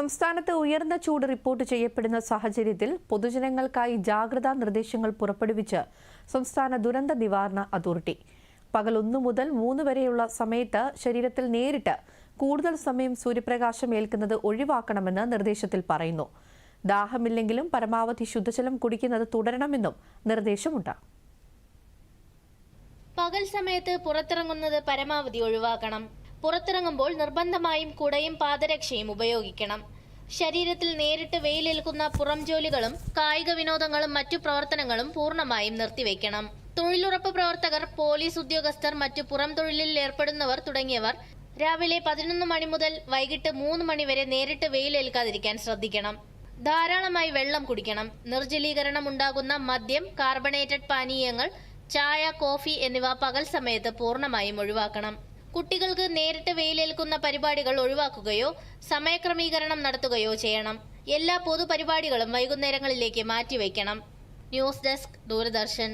സംസ്ഥാനത്ത് ഉയർന്ന ചൂട് റിപ്പോർട്ട് ചെയ്യപ്പെടുന്ന സാഹചര്യത്തിൽ പൊതുജനങ്ങൾക്കായി ജാഗ്രതാ നിർദ്ദേശങ്ങൾ പുറപ്പെടുവിച്ച് സംസ്ഥാന ദുരന്ത നിവാരണ അതോറിറ്റി. പകൽ ഒന്നു മുതൽ മൂന്ന് വരെയുള്ള സമയത്ത് ശരീരത്തിൽ നേരിട്ട് കൂടുതൽ സമയം സൂര്യപ്രകാശം ഏൽക്കുന്നത് ഒഴിവാക്കണമെന്ന് നിർദ്ദേശത്തിൽ പറയുന്നു. ദാഹമില്ലെങ്കിലും പരമാവധി ശുദ്ധജലം കുടിക്കുന്നത് തുടരണമെന്നും നിർദ്ദേശമുണ്ട്. പകൽ സമയത്ത് പുറത്തിറങ്ങുന്നത് പരമാവധി ഒഴിവാക്കണം. പുറത്തിറങ്ങുമ്പോൾ നിർബന്ധമായും കുടയും പാദരക്ഷയും ഉപയോഗിക്കണം. ശരീരത്തിൽ നേരിട്ട് വെയിലേൽക്കുന്ന പുറം ജോലികളും കായിക വിനോദങ്ങളും മറ്റു പ്രവർത്തനങ്ങളും പൂർണമായും നിർത്തിവെക്കണം. തൊഴിലുറപ്പ് പ്രവർത്തകർ പോലീസ് ഉദ്യോഗസ്ഥർ മറ്റു പുറം തൊഴിലിൽ ഏർപ്പെടുന്നവർ തുടങ്ങിയവർ രാവിലെ പതിനൊന്ന് മണി മുതൽ വൈകിട്ട് മൂന്ന് മണി വരെ നേരിട്ട് വെയിലേൽക്കാതിരിക്കാൻ ശ്രദ്ധിക്കണം. ധാരാളമായി വെള്ളം കുടിക്കണം. നിർജലീകരണം ഉണ്ടാകുന്ന മദ്യം കാർബണേറ്റഡ് പാനീയങ്ങൾ ചായ കോഫി എന്നിവ പകൽ സമയത്ത് പൂർണമായും ഒഴിവാക്കണം. കുട്ടികൾക്ക് നേരിട്ട് വെയിലേൽക്കുന്ന പരിപാടികൾ ഒഴിവാക്കുകയോ സമയക്രമീകരണം നടത്തുകയോ ചെയ്യണം. എല്ലാ പൊതുപരിപാടികളും വൈകുന്നേരങ്ങളിലേക്ക് മാറ്റിവെക്കണം. News desk Doordarshan.